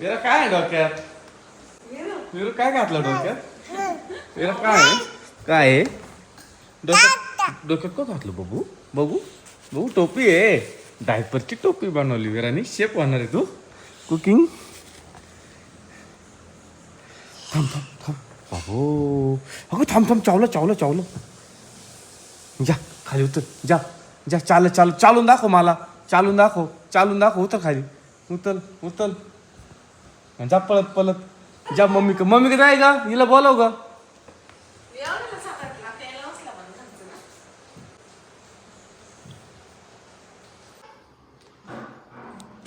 विरा काय आहे डोक्यात? विरा. काय घातलं डोक्यात? विरा काय आहे? काय आहे? डोक्यात डोक्यात का घातलं बघू बघू बघू टोपी आहे. डायपरची टोपी बनवली विरानी. शेप होणार आहे तू. कुकिंग. थांब थांब थांब. अहो. अगं थांब थांब. चावलं चावलं चावलं. जा खाली उतर. जा जा. चाल चाल. चालून दाखव मला. चालून दाखव. चालून दाखव. उतर खाली. उतल जा पळत पळत. जा मम्मी क मम्मी कडे आहे का हिला बोलव ग.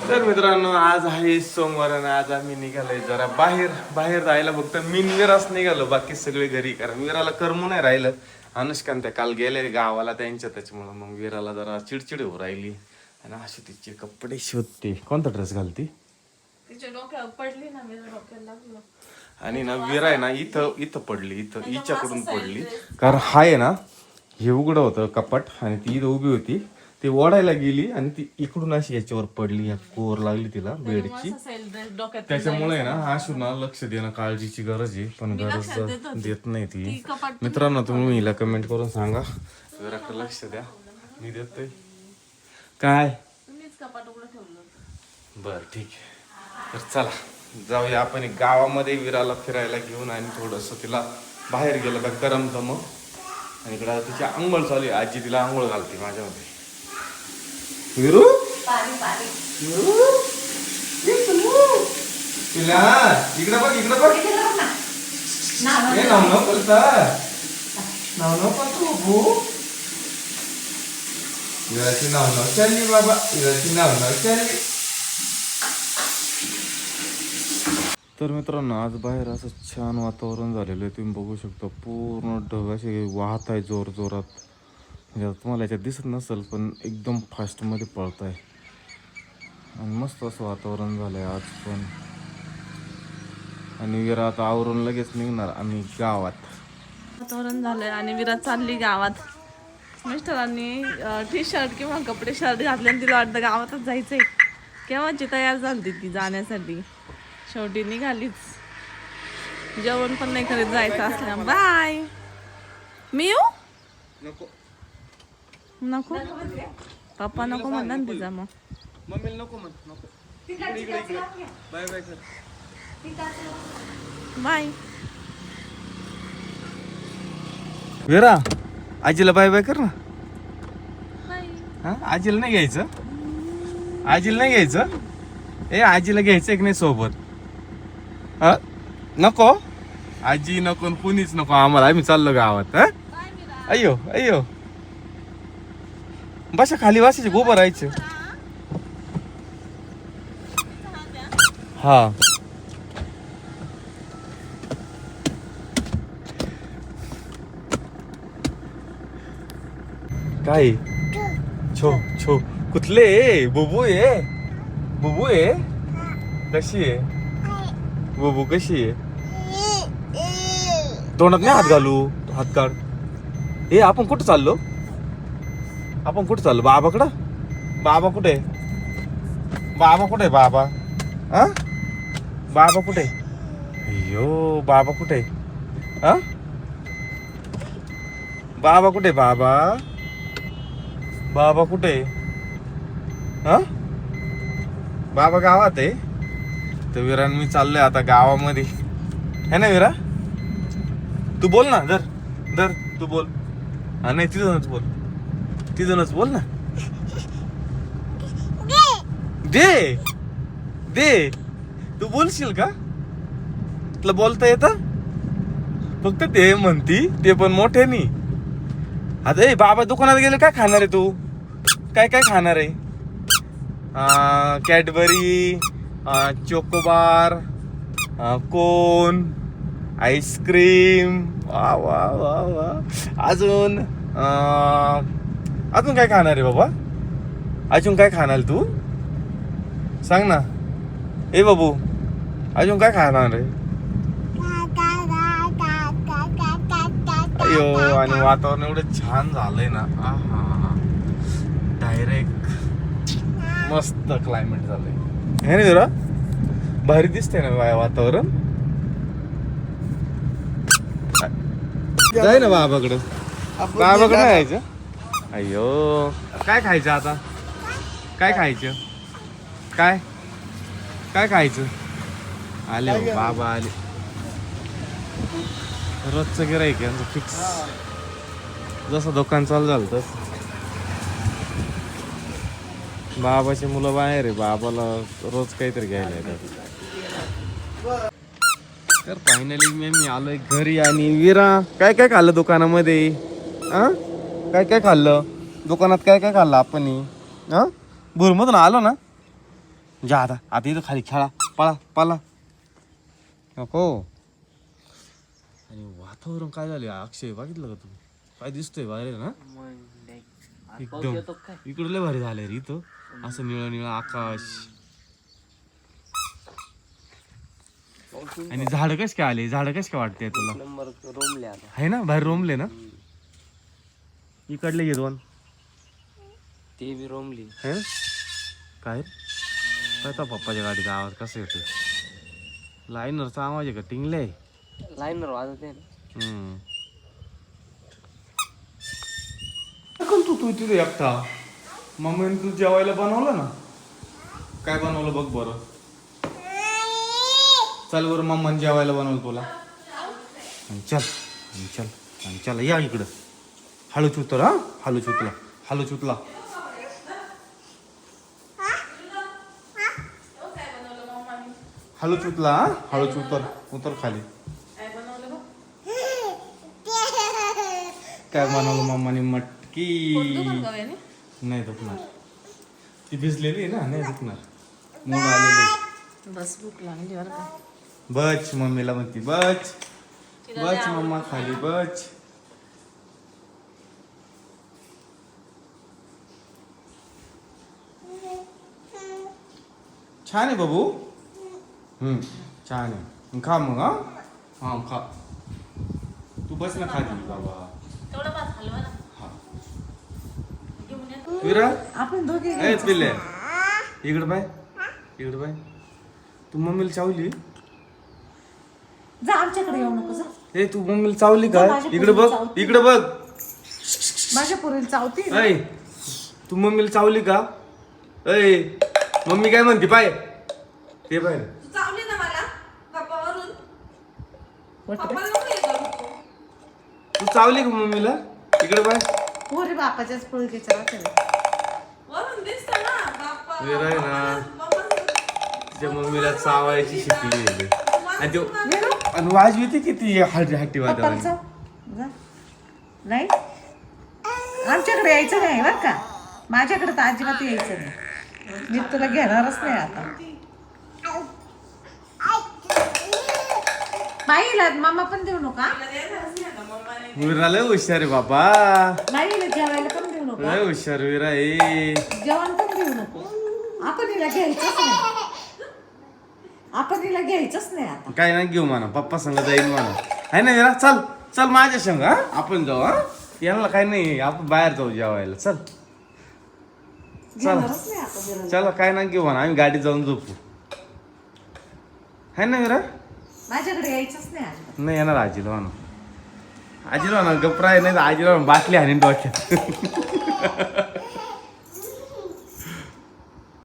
तर मित्रांनो आज आहे सोमवार आणि आज आम्ही निघालोय जरा बाहेर. बाहेर जायला फक्त मी विरास निघालो बाकी सगळे घरी. कारण विराला करमू नाही राहिलं. अनुष्कांत त्या काल गेले गावाला त्यांच्या त्याच्यामुळं मग विराला जरा चिडचिड हो राहिली. आणि अशी तिचे कपडे शोधते कोणता ड्रेस घालती? तिच्या डोक्यावर पडली ना मी डोक्याला लागलं. आणि ना विरा आहे ना इथं इथं पडली इथं हिच्याकडून पडली. कारण हा आहे ना हे उघडं होतं कपाट आणि ती इथं उभी होती. ती ओढायला गेली आणि ती इकडून अशी याच्यावर पडली या कोर लागली तिला बेडची. डोक्यात त्याच्यामुळे आहे ना हा ना लक्ष देणं काळजीची गरज आहे पण गरज देत नाही ती. मित्रांनो तुम्ही हिला कमेंट करून सांगा. जरा लक्ष द्या. मी देतोय. काय? तुम्हीच कपाट उघडं ठेवलं होतं. बर ठीक आहे. तर चला जाऊया आपण गावामध्ये विराला फिरायला घेऊन आणि थोडस तिला बाहेर गेलं का करमतं मग आणि इकडं तिची आंघोळ चालू आहे. आजी तिला आंघोळ घालते माझ्यामध्ये. विरू? विरू? तिला इकडे बघ इकडे बघ. हे नाव नाव बोलता. नाव नाव बोलतो विराची नाव नाव चालली बाबा. विराची नाव नाव चालली तर मित्रांनो आज बाहेर असं छान वातावरण झालेलं आहे. तुम्ही बघू शकता पूर्ण ढग असे वाहत आहे जोर जोरात. म्हणजे तुम्हाला याच्यात दिसत नसेल पण एकदम फास्टमध्ये पळत आहे. आणि मस्त असं वातावरण झालं आहे आज पण. आणि विरा आता आवरून लगेच निघणार आम्ही गावात. वातावरण झालंय आणि विरात चालली गावात. मिस्टरांनी टी शर्ट किंवा कपडे शर्ट घातले आणि तिला वाटतं गावातच जायचंय. केव्हाची तयार झाली ती जाण्यासाठी? शेवटी निघालीच. जेवण पण नाही करीत जायचं असल्या बाय. मी येऊ? नको. नको? पप्पा नको म्हणा ना तिचा मग. मम्मीला नको म्हण नको. इकडे इकडे इकडे. बाय बाय कर बाय. विरा आजीला बाय बाय कर ना. हा आजीला नाही घ्यायचं? आजीला नाही घ्यायचं? ए आजीला घ्यायचं एक नाही सोबत. हा? नको? आजी नको आणि कुणीच नको आम्हाला आम्ही चाललो गावात हा? अय्यो अय्यो. बसा खाली बसायचे गोबर राहायचं. हा. काय? छो छो. कुठले? बुबू आहे बुबू आहे कशी आहे बुबू कशी आहे? तोंडात नाही हात घालू? हात काढ. ए आपण कुठं चाललो? आपण कुठं चाललो? बाबाकडं? बाबा कुठे? आहे? बाबा कुठे आहे बाबा? हा बाबा कुठे? आहे? अय्यो बाबा कुठे? आहे? हा बाबा कुठे आहे, बाबा? बाबा कुठे? आहे? हा बाबा गावात आहे? तर विरान मी चाललोय आता गावामध्ये. है ना विरा? तू बोल ना धर. धर तू बोल. हा नाही तिथूनच बोल. तिथूनच बोल ना. दे. दे. तू बोलशील का? तुला बोलता येतं? फक्त ते म्हणती ते पण मोठ्यानी आता ए बाबा दुकानात गेले काय खाणार आहे तू? काय काय खाणार आहे? कॅडबरी चोकोबार कोन आईस्क्रीम वा वा वा वा. अजून अजून काय खाणार आहे बाबा? अजून काय खाणार तू? सांग ना. ए बाबू अजून काय खाणार आहे? अयो आणि वातावरण एवढं छान झालंय ना. डायरेक्ट मस्त क्लायमेट झालंय. हे ना जरा भारी दिसतंय ना वातावरण. जाय ना बाबाकडं. बाबाकडं यायचं अय्यो. काय खायचं आता? काय खायचं? काय? काय खायचं? आले हो, बाबा आले. रोजचं गिराईक यांचं फिक्स जसं दुकान चालू झालं तस. बाबाची मुलं बाहेर आहे बाबाला रोज काहीतरी घ्यायला येतात. तर फायनली मी मी आलोय घरी आणि विरा काय काय खाल्लं दुकानामध्ये? हा काय काय खाल्लं? दुकानात काय काय खाल्लं आपण हा भुरमधून आलो ना? जा आता आता इथं खाली खेळा पळा पळा. नको. आणि वातावरण काय झालं अक्षय बघितलं का तू काय दिसतोय बाहेर ना? एकदम. इकडं लय भारी झालंय रे इथं. असं निळं निळं आकाश. आणि झाड कस काय आले? झाड कस काय वाटते तुला? रोमले आहे ना? बाहेर रोमले ना? इकडले दोन. ते बी रोमली. है? काय? काय तो पप्पाच्या गाडीचा आवाज कसा येतो लाईनरचा आवाज आहे का? टिंगले लाईनर वाजत आहे ना हम्म कोण तू तू तिथे एकटा. मम्मीने तू जेवायला बनवलं ना? काय बनवलं बघ बरं. चल बरं मम्माने जेवायला बनवलं तुला. आणि चल आणि चल आणि चल या इकडं. हळू उतर हा? हळू चुतला हळू चुतला हळू चुतला हा? हळूच उतर उतर खाली. काय बनवलं मम्माने? मटकी नाही दुखणार. ती भिजलेली आहे ना नाही दुखणार. मूड आलेली बस भूक लागली बरं का. बच मम्मीला म्हणती बच. बच मम्मा खाली बच. छान आहे बाबू. हम्म छान आहे. खा मग हा? हा खा. तू बस ना खाली बाबा तेवढं बस हलवा ना हा विरा आपण दोघे ए पिल्ले. इकडं बाय इकडं बाय तू मम्मीला चावली? जा आमच्याकडे येऊ नको जा. ए तू मम्मीला चावली का? माझ्या इकडे बघ पोरीला. इकडे बघ. माझ्या पोरीला चावती? ऐ तू मम्मीला चावली का? ऐ मम्मी काय म्हणते पाय. ते पाय. तू चावली ना मला गप्पावरून वाटतं पप्पाला नको हे करू तू चावली का मम्मीला? इकडे पाय. पोरी बापाच्याच पोळीच्या वरून दिसतं ना बाप्पा वेर आहे ना तिच्या मम्मीला चावायची शिकली आहे. आणि तो आणि वाजवी किती हट्टी हट्टी जा. नाही? आमच्याकडे यायचं नाही बरं का. माझ्याकडे तर अजिबात यायचं नाही. मी तुला घेणारच नाही आता. बाईला मामा पण देऊ नका. विरा लय हुशार आहे बाबा. बाईला जेवायला पण देऊ नका. लय हुशार विरा आहे. जेवण पण देऊ नको. आपण हिला घ्यायचंच नाही. आपण हिला घ्यायचंच नाही आता. काय ना घेऊ म्हणा. पप्पा संग जाईल म्हणा. आहे ना विरा? चल चल माझ्या संग हा? आपण जाऊ हा? यांना काय नाही आपण बाहेर जाऊ जेवायला. चल. घेणारच नाही आता बिराला. चला काय ना घेऊ म्हणा. आम्ही गाडीत जाऊन झोपू. है ना विरा? माझ्याकडे यायचंच नाही नाही येणार आजीला म्हणा आजीला ना गप्रा नाही तर आजीला म्हणा बाटली हाणीन डोक्यात.